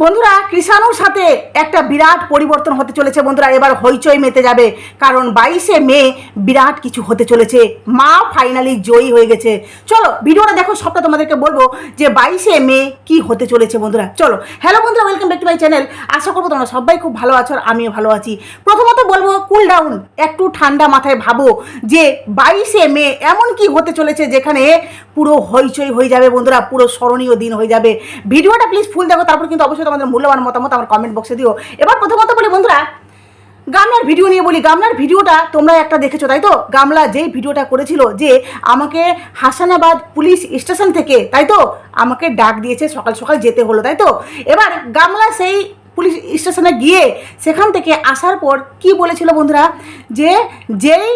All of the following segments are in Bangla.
বন্ধুরা, কৃষাণুর সাথে একটা বিরাট পরিবর্তন হতে চলেছে বন্ধুরা, এবার হইচই মেতে যাবে। কারণ বাইশে মে বিরাট কিছু হতে চলেছে। মা ফাইনালি জয়ী হয়ে গেছে। চলো, ভিডিওটা দেখো, সবটা তোমাদেরকে বলব যে বাইশে মে কি হতে চলেছে বন্ধুরা। চলো হ্যালো বন্ধুরা welcome back to my channel আশা করব তোমরা সবাই খুব ভালো আছো আর আমিও ভালো আছি। প্রথমত বলব কুল ডাউন একটু ঠান্ডা মাথায় ভাবো যে বাইশে মে এমন কি হতে চলেছে যেখানে পুরো হইচই হয়ে যাবে বন্ধুরা, পুরো স্মরণীয় দিন হয়ে যাবে। ভিডিওটা প্লিজ ফুল দেখো, তারপর কিন্তু অবশ্যই তোমাদের মূল্যবান মতামত আমার কমেন্ট বক্সে দিও। এবার প্রথমত বলি বন্ধুরা, গামলার ভিডিও নিয়ে বলি। গামলার ভিডিওটা তোমরা একটা দেখেছ, তাই তো? গামলা যেই ভিডিওটা করেছিল যে আমাকে হাসানাবাদ পুলিশ স্টেশন থেকে, তাই তো? আমাকে ডাক দিয়েছে, সকাল সকাল যেতে হলো, তাই তো? এবার গামলা সেই পুলিশ স্টেশনে গিয়ে সেখান থেকে আসার পর কি বলেছিল বন্ধুরা? যে যেই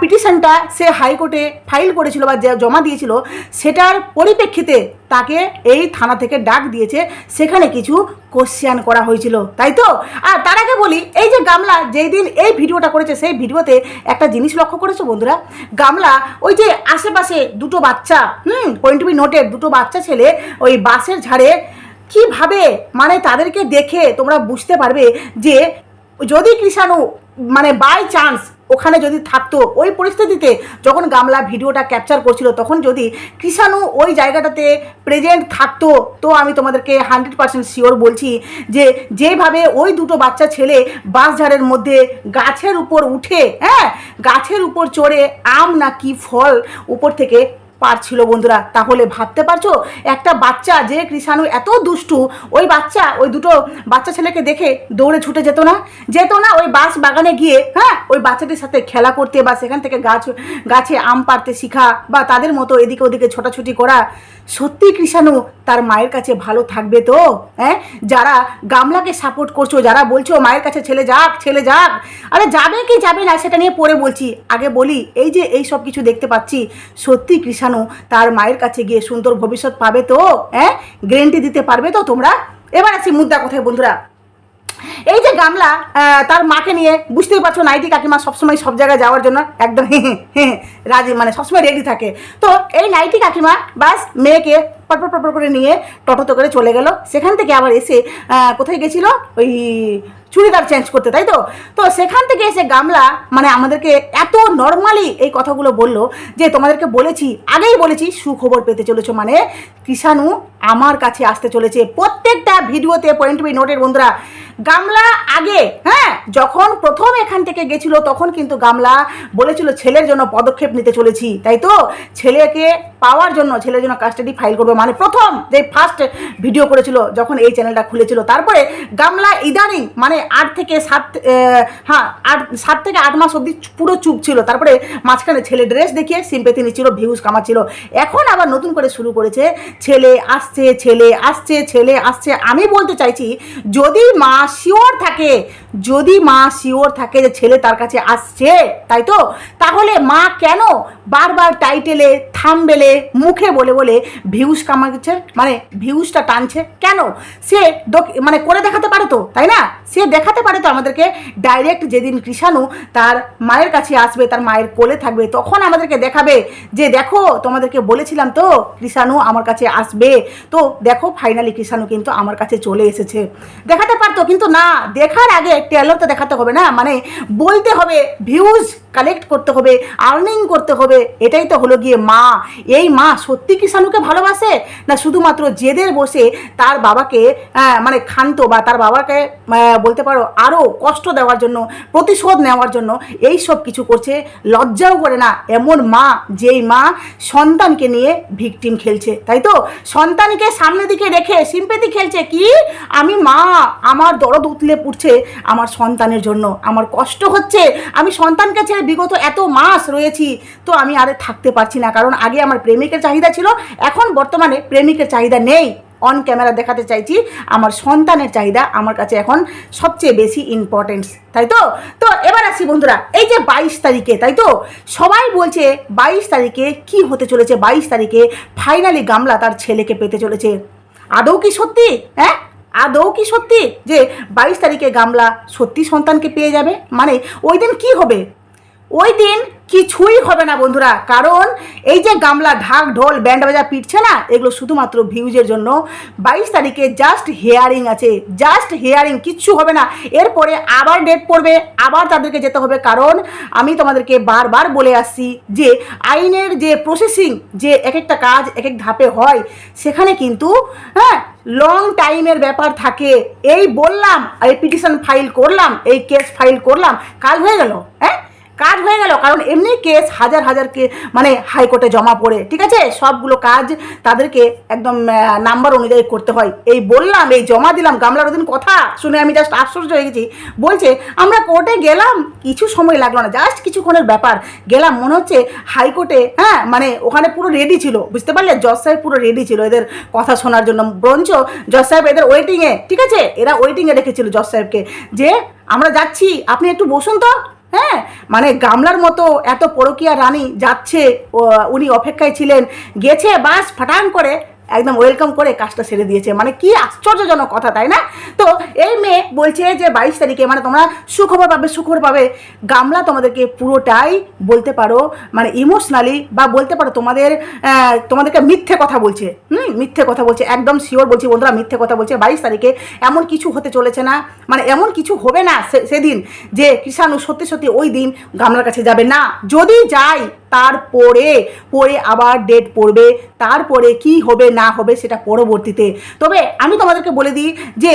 পিটিশনটা সে হাইকোর্টে ফাইল করেছিল বা জমা দিয়েছিল, সেটার পরিপ্রেক্ষিতে তাকে এই থানা থেকে ডাক দিয়েছে। সেখানে কিছু কোশ্চেন করা হয়েছিল, তাই তো? আর তার আগে বলি, এই যে গামলা, যেই দিন এই ভিডিওটা করেছে, সেই ভিডিওতে একটা জিনিস লক্ষ্য করেছ বন্ধুরা? গামলা, ওই যে আশেপাশে দুটো বাচ্চা, হুম পয়েন্ট বি নোটের দুটো বাচ্চা ছেলে ওই বাসের ঝাড়ে কীভাবে মানে তাদেরকে দেখে তোমরা বুঝতে পারবে যে যদি কৃষাণু মানে বাই চান্স ওখানে যদি থাকতো, ওই পরিস্থিতিতে যখন গামলা ভিডিওটা ক্যাপচার করছিল, তখন যদি কৃষাণু ওই জায়গাটাতে প্রেজেন্ট থাকতো, তো আমি তোমাদেরকে হান্ড্রেড পার্সেন্ট শিওর বলছি যে যেভাবে ওই দুটো বাচ্চা ছেলে বাঁশঝাড়ের মধ্যে গাছের উপর উঠে হ্যাঁ গাছের উপর চড়ে আম না কি ফল উপর থেকে পারছিল বন্ধুরা। তাহলে ভাবতে পারছ, একটা বাচ্চা যে কৃষাণু এত দুষ্টু, ওই বাচ্চা, ওই দুটো বাচ্চা ছেলেকে দেখে দৌড়ে ছুটে যেত না? যেত না, ওই বাস বাগানে গিয়ে হ্যাঁ ওই বাচ্চাটির সাথে খেলা করতে বা সেখান থেকে গাছ, গাছে আম পাড়তে শিখা বা তাদের মতো এদিকে ওদিকে ছোটাছুটি করা, সত্যি কৃষাণু তার মায়ের কাছে ভালো থাকবে তো? হ্যাঁ? যারা গামলাকে সাপোর্ট করছ, যারা বলছো, মায়ের কাছে ছেলে যাক ছেলে যাক। আরে যাবে কি যাবে না, সেটা নিয়ে পরে বলছি। আগে বলি, এই যে এই সব কিছু দেখতে পাচ্ছি, সত্যি কৃষাণু তার মায়ের কাছে গিয়ে সুন্দর ভবিষ্যৎ পাবে তো? হ্যাঁ? গ্যারেন্টি দিতে পারবে তো তোমরা? এবার আসি মুদ্রা কোথায়, বন্ধুরা। এই যে গামলা তার মাকে নিয়ে, বুঝতেই পারছ নাইটি কাকিমা সবসময় সব জায়গায় যাওয়ার জন্য একদম রাজি মানে সবসময় রেডি থাকে। তো এই নাইটি কাকিমা, বাস মেয়েকে পটপট পটপট করে নিয়ে টোটোতে করে চলে গেল। সেখান থেকে আবার এসে কোথায় গেছিল? ওই চুড়িদার চেঞ্জ করতে, তাই তো? তো সেখান থেকে এসে গামলা মানে আমাদেরকে এত নর্মালি এই কথাগুলো বলল যে তোমাদেরকে বলেছি, আগেই বলেছি, সুখবর পেতে চলেছো। মানে কৃষাণু আমার কাছে আসতে চলেছে। প্রত্যেকটা ভিডিওতে পয়েন্ট বি নোটের বন্ধুরা, গামলা আগে হ্যাঁ যখন প্রথম এখান থেকে গেছিল, তখন কিন্তু গামলা বলেছিল, ছেলের জন্য পদক্ষেপ নিতে চলেছি। তাই তো? ছেলেকে পাওয়ার জন্য ছেলের জন্য কাস্টাডি ফাইল করবে। মানে প্রথম যে ফার্স্ট ভিডিও করেছিল, যখন এই চ্যানেলটা খুলেছিল, তারপরে গামলা ইদানিং মানে আট থেকে সাত হ্যাঁ আট, সাত থেকে আট মাস অবধি পুরো চুপ ছিল। তারপরে মাঝখানে ছেলে ড্রেস দেখিয়ে সিম্পেথি নিচ্ছিল ভিউজ কামাচ্ছিল। এখন আবার নতুন করে শুরু করেছে, ছেলে আসছে ছেলে আসছে ছেলে আসছে। আমি বলতে চাইছি, যদি মা শিওর থাকে, যদি মা শিওর থাকে যে ছেলে তার কাছে আসছে, তাই তো? তাহলে মা কেন বারবার টাইটেলে থামবেলে মুখে বলে বলে ভিউজ কামাচ্ছে মানে ভিউজটা টানছে। কেন? সে মানে করে দেখাতে পারে তো, তাই না? সে দেখাতে পারে তো আমাদেরকে। ডাইরেক্ট যেদিন কৃষাণু তার মায়ের কাছে আসবে, তার মায়ের কোলে থাকবে, তখন আমাদেরকে দেখাবে যে, দেখো, তোমাদেরকে বলেছিলাম তো, কৃষাণু আমার কাছে আসবে। তো দেখো ফাইনালি কৃষাণু কিন্তু আমার কাছে চলে এসেছে। দেখাতে পারতো, কিন্তু না, দেখার আগে ট্রেলার তো দেখাতে হবে না? মানে বলতে হবে, ভিউজ কালেক্ট করতে হবে আর্নিং করতে হবে, এটাই তো হলো গিয়ে মা। এই মা সত্যি কিষাণুকে ভালোবাসে? না শুধুমাত্র জেদের বসে তার বাবাকে মানে খান্ত বা তার বাবাকে বলতে পারো আরও কষ্ট দেওয়ার জন্য, প্রতিশোধ নেওয়ার জন্য এই সব কিছু করছে, লজ্জাও করে না এমন মা যেই মা সন্তানকে নিয়ে ভিকটিম খেলছে, তাই তো? সন্তানকে সামনের দিকে রেখে সিম্পেতি খেলছে কি? আমি মা, আমার দরদ উতলে পুড়ছে আমার সন্তানের জন্য, আমার কষ্ট হচ্ছে, আমি সন্তানকে ছেড়ে বিগত এত মাস রয়েছি, তো আমি আর থাকতে পারছি না। কারণ আগে আমার প্রেমিকের চাহিদা ছিল, এখন বর্তমানে প্রেমিকের চাহিদা নেই। অন ক্যামেরা দেখাতে চাইছি, আমার সন্তানের চাহিদা আমার কাছে এখন সবচেয়ে বেশি ইম্পর্টেন্স তাই তো? তো এবার আসি বন্ধুরা, এই যে বাইশ তারিখে, তাই তো? সবাই বলছে বাইশ তারিখে কি হতে চলেছে? বাইশ তারিখে ফাইনালি গামলা তার ছেলেকে পেতে চলেছে। আদৌ কি সত্যি? হ্যাঁ? আদৌ কি সত্যি? যে বাইশ তারিখে গামলা সত্যি সন্তানকে পেয়ে যাবে? মানে ওই দিন কী হবে? ওই দিন কিছুই হবে না বন্ধুরা, কারণ এই যে গামলা, ঢাক, ঢোল ব্যান্ড বাজা পিটছে না, এগুলো শুধুমাত্র ভিউজের জন্য। বাইশ তারিখে জাস্ট হেয়ারিং আছে জাস্ট হেয়ারিং কিচ্ছু হবে না। এরপরে আবার ডেট পড়বে, আবার তাদেরকে যেতে হবে, কারণ আমি তোমাদেরকে বারবার বলে আসছি যে আইনের যে প্রসেসিং যে এক একটা কাজ এক এক ধাপে হয়, সেখানে কিন্তু হ্যাঁ লং টাইমের ব্যাপার থাকে। এই বললাম, এই পিটিশন ফাইল করলাম, এই কেস ফাইল করলাম, কাজ হয়ে গেল হ্যাঁ? কাজ হয়ে গেল, কারণ এমনি কেস হাজার হাজার কে মানে হাইকোর্টে জমা পড়ে, ঠিক আছে? সবগুলো কাজ তাদেরকে একদম নাম্বার অনুযায়ী করতে হয়। এই বললাম, এই জমা দিলাম, গামলার ওদিন কথা শুনে আমি জাস্ট আশ্চর্য হয়ে গেছি। বলছে, আমরা কোর্টে গেলাম, কিছু সময় লাগল না জাস্ট কিছুক্ষণের ব্যাপার। গেলাম, মনে হচ্ছে হাইকোর্টে হ্যাঁ মানে ওখানে পুরো রেডি ছিল। বুঝতে পারলে? জজ সাহেব পুরো রেডি ছিল এদের কথা শোনার জন্য। বরঞ্চ জজ সাহেব এদের ওয়েটিংয়ে ঠিক আছে? এরা ওয়েটিংয়ে রেখেছিল জজ সাহেবকে যে, আমরা যাচ্ছি, আপনি একটু বসুন তো। হ্যাঁ মানে গামলার মতো এত পরকিয়া রানী যাচ্ছে উনি অপেক্ষায় ছিলেন। গেছে বাস, ফাটান করে। একদম ওয়েলকাম করে কাজটা সেরে দিয়েছে। মানে কি আশ্চর্যজনক কথা, তাই না? তো এই মেয়ে বলছে যে বাইশ তারিখে মানে তোমরা সুখবর পাবে সুখবর পাবে। গামলা তোমাদেরকে পুরোটাই বলতে পারো মানে ইমোশনালি বা বলতে পারো তোমাদের তোমাদেরকে মিথ্যে কথা বলছে। হুম, মিথ্যে কথা বলছে, একদম শিওর বলছি বন্ধুরা মিথ্যে কথা বলছে। বাইশ তারিখে এমন কিছু হতে চলেছে না মানে এমন কিছু হবে না সেদিন যে কৃষাণু সত্যি সত্যি ওই দিন গামলার কাছে যাবে না। যদি যায় তারপরে, পরে আবার ডেট পড়বে, তারপরে কি হবে, না হবে সেটা পরবর্তীতে। তবে আমি তোমাদেরকে বলে দিই যে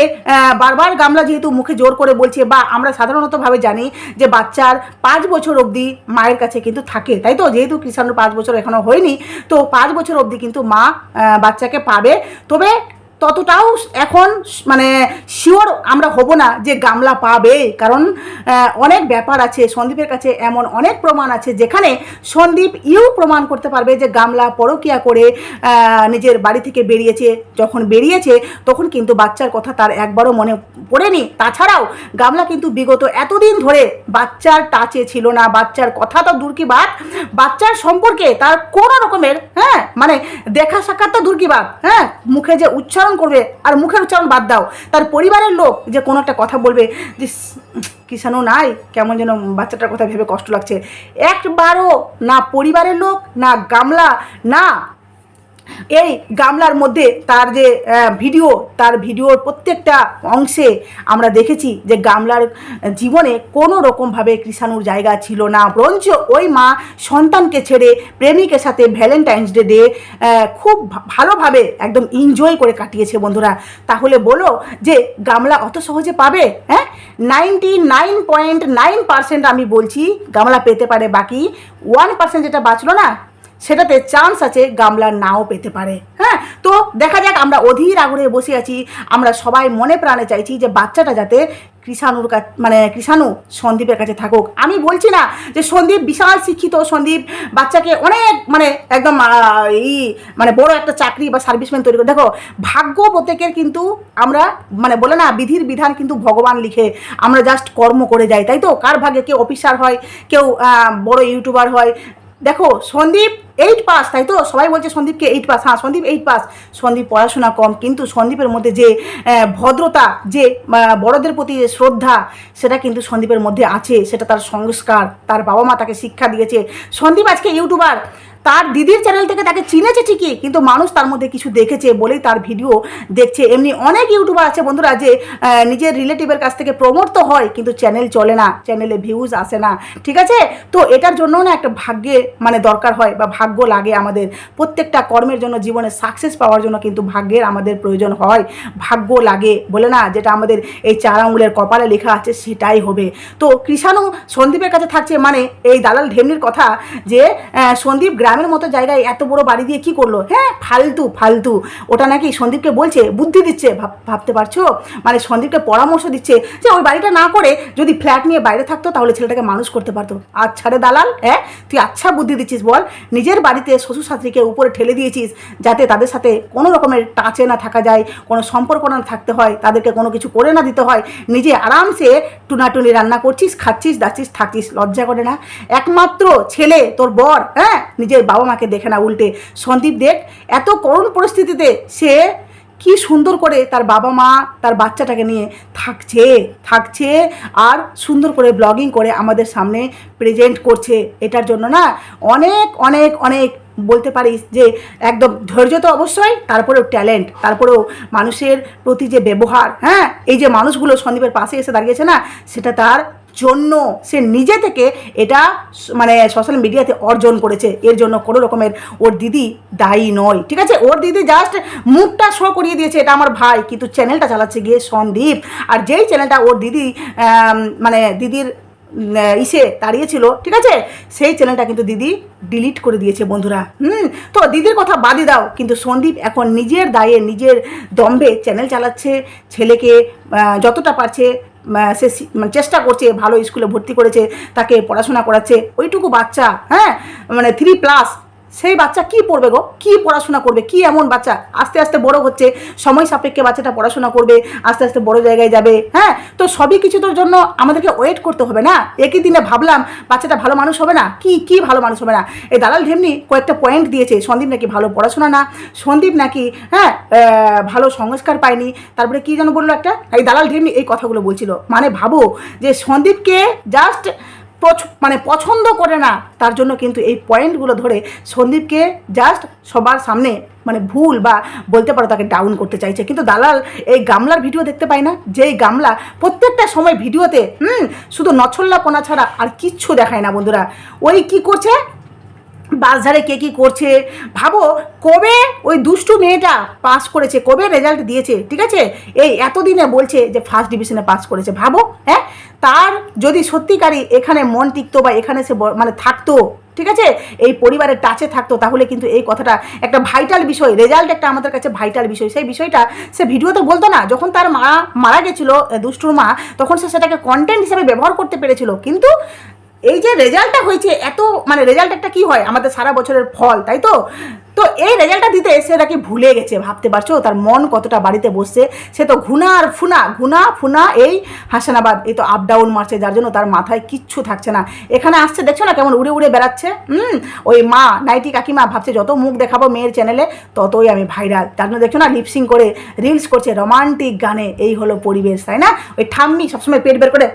বারবার গামলা যেহেতু মুখে জোর করে বলছে বা আমরা সাধারণতভাবে জানি যে বাচ্চার পাঁচ বছর অবধি মায়ের কাছে কিন্তু থাকে, তাই তো? যেহেতু কৃষাণুর পাঁচ বছর এখনও হয়নি, তো পাঁচ বছর অবধি কিন্তু মা বাচ্চাকে পাবে। তবে ততটাও এখন মানে শিওর আমরা হব না যে গামলা পাবে। কারণ অনেক ব্যাপার আছে, সন্দীপের কাছে এমন অনেক প্রমাণ আছে, যেখানে সন্দীপ ইউ প্রমাণ করতে পারবে যে গামলা পরকিয়া করে নিজের বাড়ি থেকে বেরিয়েছে। যখন বেরিয়েছে, তখন কিন্তু বাচ্চার কথা তার একবারও মনে পড়েনি। তাছাড়াও গামলা কিন্তু বিগত এতদিন ধরে বাচ্চার টাচে ছিল না, বাচ্চার কথা তো দূর কি বাদ বাচ্চার সম্পর্কে তার কোনো রকমের হ্যাঁ মানে দেখা সাক্ষাৎ তো দূর কি বাদ হ্যাঁ মুখে যে উচ্চারণ করবে আর মুখের উচ্চারণ বাদ দাও। তার পরিবারের লোক যে কোনো একটা কথা বলবে, যে কিষানও নাই, কেমন যেন বাচ্চাটার কথা ভেবে কষ্ট লাগছে। একবারও না পরিবারের লোক, না গামলা, না এই গামলার মধ্যে তার যে ভিডিও, তার ভিডিওর প্রত্যেকটা অংশে আমরা দেখেছি যে গামলার জীবনে কোনো রকমভাবে কৃষাণুর জায়গা ছিল না। বরঞ্চ ওই মা সন্তানকে ছেড়ে প্রেমিকের সাথে ভ্যালেন্টাইন্স ডে ডে খুব ভালোভাবে একদম এনজয় করে কাটিয়েছে বন্ধুরা। তাহলে বলো যে গামলা অত সহজে পাবে? হ্যাঁ? Ninety nine point nine percent আমি বলছি, গামলা পেতে পারে বাকি। ওয়ান পার্সেন্ট যেটা বাঁচলো না সেটাতে চান্স আছে গামলা নাও পেতে পারে। হ্যাঁ তো দেখা যাক আমরা অধীর আগ্রহে বসে আছি, আমরা সবাই মনে প্রাণে চাইছি যে বাচ্চাটা যাতে কৃষাণুর মানে কৃষাণু সন্দীপের কাছে থাকুক। আমি বলছি না যে সন্দীপ বিশাল শিক্ষিত, সন্দীপ বাচ্চাকে অনেক মানে একদম এই মানে বড় একটা চাকরি বা সার্ভিসম্যান তৈরি করে। দেখো, ভাগ্য প্রত্যেকের কিন্তু আমরা মানে বলে না, বিধির বিধান কিন্তু ভগবান লিখে আমরা জাস্ট কর্ম করে যাই, তাই তো? কার ভাগে কেউ অফিসার হয়, কেউ বড় ইউটিউবার হয়। দেখো, সন্দীপ এইট পাস তাই তো? সবাই বলছে সন্দীপকে এইট পাস হ্যাঁ সন্দীপ এইট পাস সন্দীপ পড়াশোনা কম, কিন্তু সন্দীপের মধ্যে যে ভদ্রতা, যে বড়দের প্রতি যে শ্রদ্ধা, সেটা কিন্তু সন্দীপের মধ্যে আছে। সেটা তার সংস্কার, তার বাবা মা তাকে শিক্ষা দিয়েছে। সন্দীপ আজকে ইউটিউবার তার দিদির চ্যানেল থেকে তাকে চিনেছে ঠিকই, কিন্তু মানুষ তার মধ্যে কিছু দেখেছে বলেই তার ভিডিও দেখছে। এমনি অনেক ইউটিউবার আছে বন্ধুরা যে নিজের রিলেটিভের কাছ থেকে প্রমোট তো হয়, কিন্তু চ্যানেল চলে না চ্যানেলে ভিউজ আসে না। ঠিক আছে? তো এটার জন্য না একটা ভাগ্যে মানে দরকার হয় বা ভাগ্য লাগে আমাদের। প্রত্যেকটা কর্মের জন্য জীবনে সাকসেস পাওয়ার জন্য কিন্তু ভাগ্যের আমাদের প্রয়োজন হয়। ভাগ্য লাগে বলে না, যেটা আমাদের এই চার আঙুলের কপালে লেখা আছে সেটাই হবে। তো কৃষাণু সন্দীপের কাছে থাকছে মানে এই দালাল ঢেমনির কথা যে সন্দীপ গ্রামের মতো জায়গায় এত বড় বাড়ি দিয়ে কি করল? হ্যাঁ ফালতু ফালতু। ওটা নাকি সন্দীপকে বলছে, বুদ্ধি দিচ্ছে ভাবতে পারছ? মানে সন্দীপকে পরামর্শ দিচ্ছে যে ওই বাড়িটা না করে যদি ফ্ল্যাট নিয়ে বাইরে থাকতো তাহলে ছেলেটাকে মানুষ করতে পারতো। আচ্ছা রে দালাল হ্যাঁ? তুই আচ্ছা বুদ্ধি দিচ্ছিস বল। নিজের বাড়িতে শ্বশুর শাশুড়িকে উপরে ঠেলে দিয়েছিস যাতে তাদের সাথে কোনো রকমের টাচে না থাকা যায়, কোনো সম্পর্ক না থাকতে হয়, তাদেরকে কোনো কিছু করে না দিতে হয়। নিজে আরামসে টুনাটুনি রান্না করছিস, খাচ্ছিস, দাচ্ছিস, থাকছিস, লজ্জা করে না। একমাত্র ছেলে তোর বর হ্যাঁ? নিজের বাবা মাকে দেখে না উল্টে। সন্দীপ দেখ, এত করুণ পরিস্থিতিতে সে কি সুন্দর করে তার বাবা মা, তার বাচ্চাটাকে নিয়ে থাকছে থাকছে আর সুন্দর করে ব্লগিং করে আমাদের সামনে প্রেজেন্ট করছে। এটার জন্য না অনেক অনেক অনেক বলতে পারিস যে একদম ধৈর্য তো অবশ্যই, তারপরেও ট্যালেন্ট তারপরেও মানুষের প্রতি যে ব্যবহার হ্যাঁ? এই যে মানুষগুলো সন্দীপের পাশে এসে দাঁড়িয়েছে না, সেটা তার জন্য সে নিজে থেকে এটা মানে সোশ্যাল মিডিয়াতে অর্জন করেছে। এর জন্য কোনো রকমের ওর দিদি দায়ী নয়। ঠিক আছে? ওর দিদি জাস্ট মুখটা শো করিয়ে দিয়েছে, এটা আমার ভাই। কিন্তু চ্যানেলটা চালাচ্ছে গিয়ে সন্দীপ। আর যেই চ্যানেলটা ওর দিদি মানে দিদির ইসে দাঁড়িয়েছিল ঠিক আছে? সেই চ্যানেলটা কিন্তু দিদি ডিলিট করে দিয়েছে বন্ধুরা। হুম? তো দিদির কথা বাদই দাও। কিন্তু সন্দীপ এখন নিজের দায়ে, নিজের দম্ভে চ্যানেল চালাচ্ছে, ছেলেকে যতটা পারছে সে মানে চেষ্টা করছে, ভালো স্কুলে ভর্তি করেছে, তাকে পড়াশোনা করাচ্ছে। ওইটুকু বাচ্চা হ্যাঁ? মানে থ্রি প্লাস সেই বাচ্চা কি পড়বে গো? কি পড়াশোনা করবে? কি এমন বাচ্চা? আস্তে আস্তে বড় হচ্ছে, সময় সাপেক্ষে বাচ্চাটা পড়াশোনা করবে, আস্তে আস্তে বড় জায়গায় যাবে হ্যাঁ? তো সবই কিছুর জন্য আমাদেরকে ওয়েট করতে হবে না? একই দিনে ভাবলাম বাচ্চাটা ভালো মানুষ হবে না? কি কি ভালো মানুষ হবে না? এই দালাল ঢেমনি কয়েকটা পয়েন্ট দিয়েছে, সন্দীপ নাকি ভালো পড়াশোনা না? সন্দীপ নাকি হ্যাঁ ভালো সংস্কার পায়নি? তারপরে কি যেন বলল একটা? এই দালাল ঢেমনি এই কথাগুলো বলছিল। মানে ভাবো যে সন্দীপকে জাস্ট মানে পছন্দ করে না, তার জন্য কিন্তু এই পয়েন্টগুলো ধরে সন্দীপকে জাস্ট সবার সামনে মানে ভুল বা বলতে পারো তাকে ডাউন করতে চাইছে। কিন্তু দালাল এই গামলার ভিডিও দেখতে পায় না? যেই গামলা প্রত্যেকটা সময় ভিডিওতে হুম, শুধু নছল্লাপনা ছাড়া আর কিচ্ছু দেখায় না বন্ধুরা। ওই কি করছে? বাসধারে কে কী করছে? ভাবো, কবে ওই দুষ্টু মেয়েটা পাস করেছে, কবে রেজাল্ট দিয়েছে, ঠিক আছে? এই এতদিনে বলছে যে ফার্স্ট ডিভিশনে পাস করেছে, ভাবো হ্যাঁ? তার যদি সত্যিকারই এখানে মন টিকতো বা এখানে সে মানে থাকতো, ঠিক আছে? এই পরিবারের টাচে থাকতো, তাহলে কিন্তু এই কথাটা একটা ভাইটাল বিষয় রেজাল্ট একটা আমাদের কাছে ভাইটাল বিষয়। সেই বিষয়টা সে ভিডিওতে বলতো না, যখন তার মা মারা গেছিল, দুষ্টুর মা, তখন সে সেটাকে কন্টেন্ট হিসেবে ব্যবহার করতে পেরেছিল। কিন্তু এই যে রেজাল্টটা হয়েছে, এত মানে রেজাল্ট একটা কি হয়? আমাদের সারা বছরের ফল, তাই তো? তো এই রেজাল্টটা দিতে সে নাকি ভুলে গেছে, ভাবতে পারছ? তার মন কতটা বাড়িতে বসছে, সে তো ঘুনা আর ফুনা, ঘুনা ফুনা এই হাসানাবাদ এই তো আপ ডাউন মারছে, যার জন্য তার মাথায় কিচ্ছু থাকছে না। এখানে আসছে, দেখছ না কেমন উড়ে উড়ে বেড়াচ্ছে? হুম? ওই মা, নাইটি কাকিমা ভাবছে, যত মুখ দেখাবো মেয়ের চ্যানেলে ততই আমি ভাইরাল তার জন্য দেখছ না লিপসিং করে রিলস করছে রোমান্টিক গানে, এই হলো পরিবেশ, তাই না? ওই ঠাম্মি সবসময় পেট বের করে,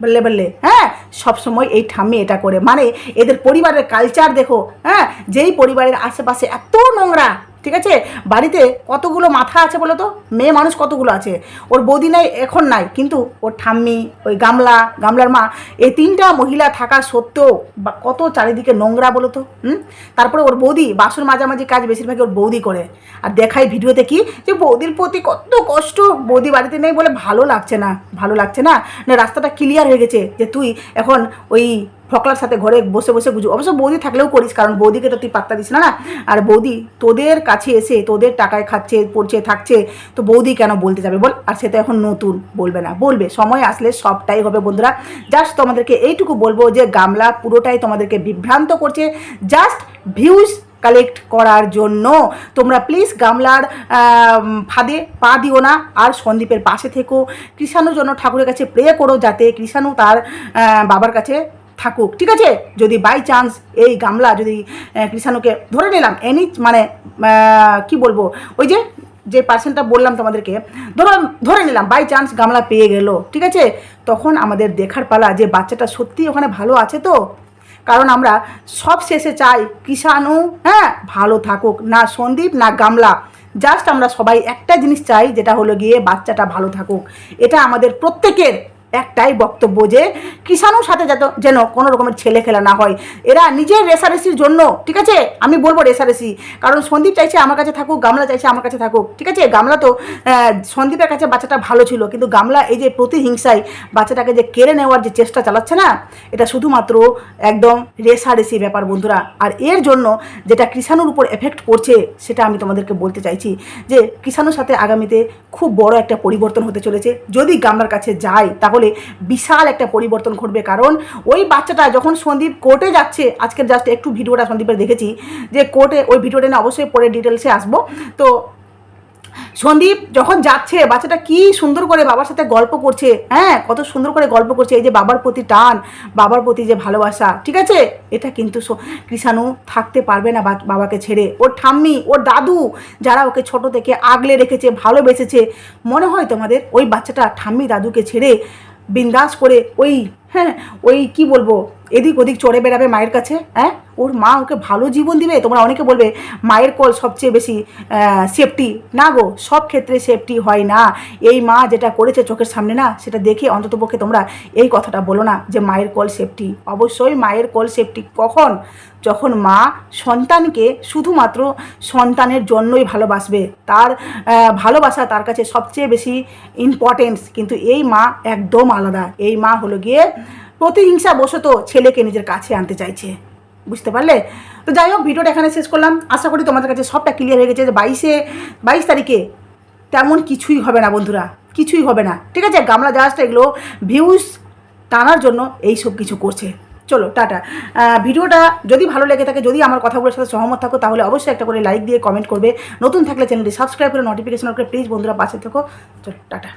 বললে বললে হ্যাঁ? সবসময় এই ঠাম্মি এটা করে। মানে এদের পরিবারের কালচার দেখো হ্যাঁ? যেই পরিবারের আশেপাশে এত নোংরা ঠিক আছে? বাড়িতে কতগুলো মাথা আছে বলো তো? মেয়ে মানুষ কতগুলো আছে? ওর বৌদি নাই, এখন নাই, কিন্তু ওর ঠাম্মি, ওই গামলা, গামলার মা, এই তিনটা মহিলা থাকা সত্ত্বেও বা কত চারিদিকে নোংরা বলো তো, হুম? তারপরে ওর বৌদি বাসন মাঝামাঝি কাজ বেশিরভাগই ওর বৌদি করে। আর দেখায় ভিডিওতে কি? যে বৌদির প্রতি কত কষ্ট, বৌদি বাড়িতে নেই বলে ভালো লাগছে না, ভালো লাগছে না। না, রাস্তাটা ক্লিয়ার হয়ে গেছে যে তুই এখন ওই ফকলার সাথে ঘরে বসে বসে গুজু অবশ্য বৌদি থাকলেও করিস, কারণ বৌদিকে তো তুই পাত্তা দিস না না? আর বৌদি তোদের কাছে এসে তোদের টাকায় খাচ্ছে, পড়ছে, থাকছে, তো বৌদি কেন বলতে যাবে বল? আর সেটা এখন নতুন, বলবে না, বলবে। সময় আসলে সবটাই হবে বন্ধুরা। জাস্ট তোমাদেরকে এইটুকু বলব যে, গামলা পুরোটাই তোমাদেরকে বিভ্রান্ত করছে। জাস্ট ভিউজ কালেক্ট করার জন্য। তোমরা প্লিজ গামলার ফাঁদে পা দিও না। আর সন্দীপের পাশে থেকো। কৃষাণুর জন্য ঠাকুরের কাছে প্রে করো যাতে কৃষাণু তার বাবার কাছে থাকুক, ঠিক আছে? যদি বাই চান্স এই গামলা যদি কৃষাণুকে ধরে নিলাম এনি মানে কি বলব? ওই যে যে পার্সেন্টটা বললাম তোমাদেরকে ধরো ধরে নিলাম বাই চান্স গামলা পেয়ে গেল, ঠিক আছে? তখন আমাদের দেখার পালা যে বাচ্চাটা সত্যি ওখানে ভালো আছে তো? কারণ আমরা সব শেষে চাই কৃষাণু হ্যাঁ ভালো থাকুক, না সন্দীপ, না গামলা। জাস্ট আমরা সবাই একটা জিনিস চাই, যেটা হলো গিয়ে বাচ্চাটা ভালো থাকুক। এটা আমাদের প্রত্যেকের একটাই বক্তব্য যে কৃষাণুর সাথে যাতে যেন কোনো রকমের ছেলে খেলা না হয়। এরা নিজের রেসারেসির জন্য, ঠিক আছে? আমি বলব রেসারেসি কারণ সন্দীপ চাইছে আমার কাছে থাকুক, গামলা চাইছে আমার কাছে থাকুক, ঠিক আছে? গামলা তো সন্দীপের কাছে বাচ্চাটা ভালো ছিল, কিন্তু গামলা এই যে প্রতিহিংসায় বাচ্চাটাকে যে কেড়ে নেওয়ার যে চেষ্টা চালাচ্ছে না, এটা শুধুমাত্র একদম রেসারেসি ব্যাপার বন্ধুরা। আর এর জন্য যেটা কৃষাণুর উপর এফেক্ট পড়ছে, সেটা আমি তোমাদেরকে বলতে চাইছি যে কৃষাণুর সাথে আগামীতে খুব বড় একটা পরিবর্তন হতে চলেছে। যদি গামলার কাছে যায়, তাহলে বিশাল একটা পরিবর্তন ঘটবে। কারণ ওই বাচ্চাটা যখন সন্দীপ কোর্টে যাচ্ছে আজকের জাস্ট একটু ভিডিওটা সন্দীপের দেখেছি যে কোর্টে ওই ভিডিওটা নিয়ে অবশ্যই পরে ডিটেলসে আসব। তো সন্দীপ যখন যাচ্ছে, বাচ্চাটা কি সুন্দর করে বাবার সাথে গল্প করছে হ্যাঁ কত সুন্দর করে গল্প করছে, এই যে বাবার প্রতি টান, বাবার প্রতি যে ভালোবাসা, ঠিক আছে? এটা কিন্তু কৃষাণু থাকতে পারবে না বাবাকে ছেড়ে। ওর ঠাম্মি, ওর দাদু যারা ওকে ছোট থেকে আগলে রেখেছে, ভালোবেসেছে, মনে হয় তোমাদের ওই বাচ্চাটা ঠাম্মি দাদুকে ছেড়ে বিন্দাস করে ওই হ্যাঁ ওই কি বলব? এদিক ওদিক চড়ে বেড়াবে মায়ের কাছে হ্যাঁ? ওর মা ওকে ভালো জীবন দিবে, তোমরা অনেকে বলবে মায়ের কোল সবচেয়ে বেশি সেফটি না গো, সব ক্ষেত্রে সেফটি হয় না। এই মা যেটা করেছে চোখের সামনে না, সেটা দেখে অন্ততপক্ষে তোমরা এই কথাটা বলো না যে মায়ের কোল সেফটি অবশ্যই মায়ের কোল সেফটি কখন? যখন মা সন্তানকে শুধুমাত্র সন্তানের জন্যই ভালোবাসবে। তার ভালোবাসা তার কাছে সবচেয়ে বেশি ইম্পর্টেন্স কিন্তু এই মা একদম আলাদা। এই মা হলো গিয়ে প্রতিহিংসা বশত ছেলেকে নিজের কাছে আনতে চাইছে। বুঝতে পারলে? তো যাই হোক, ভিডিওটা এখানে শেষ করলাম। আশা করি তোমাদের কাছে সবটা ক্লিয়ার হয়ে গেছে যে বাইশে, বাইশ তারিখে তেমন কিছুই হবে না বন্ধুরা, কিছুই হবে না। ঠিক আছে, গামলা জাহাজটা এগুলো ভিউজ টানার জন্য এই সব কিছু করছে। চলো, টাটা। ভিডিওটা যদি ভালো লেগে থাকে, যদি আমার কথাগুলোর সাথে সহমত থাকো, তাহলে অবশ্যই একটা করে লাইক দিয়ে কমেন্ট করবে। নতুন থাকলে চ্যানেলটি সাবস্ক্রাইব করে নোটিফিকেশন করে প্লিজ বন্ধুরা পাশে থেকো। চলো, টাটা।